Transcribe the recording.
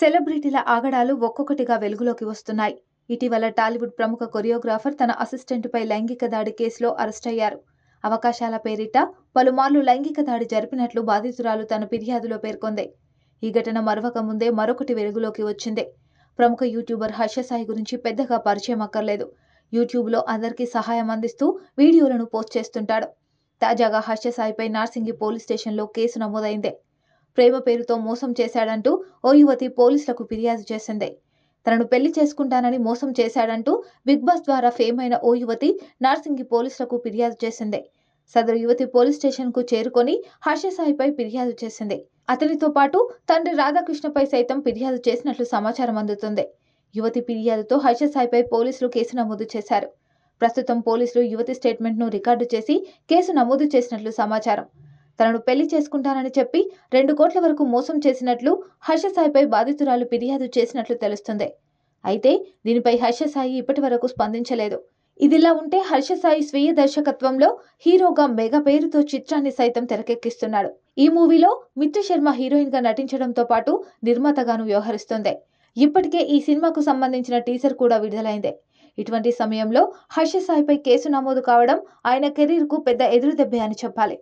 సెలబ్రిటీల ఆగడాలు ఒక్కొక్కటిగా వెలుగులోకి వస్తున్నాయి. ఇటీవల టాలీవుడ్ ప్రముఖ కొరియోగ్రాఫర్ తన అసిస్టెంట్పై లైంగిక దాడి కేసులో అరెస్ట్ అయ్యారు. అవకాశాల పేరిట పలుమార్లు లైంగిక దాడి జరిపినట్లు బాధితురాలు తన ఫిర్యాదులో పేర్కొంది. ఈ ఘటన మరవక ముందే మరొకటి వెలుగులోకి వచ్చింది. ప్రముఖ యూట్యూబర్ హర్షసాయి గురించి పెద్దగా పరిచయం అక్కర్లేదు. యూట్యూబ్లో అందరికీ సహాయం అందిస్తూ వీడియోలను పోస్ట్ చేస్తుంటాడు. తాజాగా హర్షసాయిపై నార్సింగి పోలీస్ స్టేషన్లో కేసు నమోదైంది. ప్రేమ పేరుతో మోసం చేశాడంటూ ఓ యువతి పోలీసులకు ఫిర్యాదు చేసింది. తనను పెళ్ళి చేసుకుంటానని మోసం చేశాడంటూ బిగ్ బాస్ ద్వారా ఫేమ్ అయిన ఓ యువతి నార్సింగి పోలీసులకు ఫిర్యాదు చేసింది. సదరు యువతి పోలీస్ స్టేషన్కు చేరుకొని హర్షసాయిపై ఫిర్యాదు చేసింది. అతనితో పాటు తండ్రి రాధాకృష్ణపై సైతం ఫిర్యాదు చేసినట్లు సమాచారం అందుతుంది. యువతి ఫిర్యాదుతో హర్షసాయిపై పోలీసులు కేసు నమోదు చేశారు. ప్రస్తుతం పోలీసులు యువతి స్టేట్మెంట్ను రికార్డు చేసి కేసు నమోదు చేసినట్లు సమాచారం. తనను పెళ్ళి చేసుకుంటానని చెప్పి రెండు కోట్ల వరకు మోసం చేసినట్లు హర్షసాయిపై బాధితురాలు ఫిర్యాదు చేసినట్లు తెలుస్తుంది. అయితే దీనిపై హర్షసాయి ఇప్పటి వరకు స్పందించలేదు. ఇదిలా ఉంటే హర్షసాయి స్వీయ దర్శకత్వంలో హీరోగా మెగా పేరుతో చిత్రాన్ని సైతం తెరకెక్కిస్తున్నాడు. ఈ మూవీలో మిత్తు శర్మ హీరోయిన్గా నటించడంతో పాటు నిర్మాతగాను వ్యవహరిస్తుంది. ఇప్పటికే ఈ సినిమాకు సంబంధించిన టీజర్ కూడా విడుదలైంది. ఇటువంటి సమయంలో హర్షసాయిపై కేసు నమోదు కావడం ఆయన కెరీర్కు పెద్ద ఎదురుదెబ్బే అని చెప్పాలి.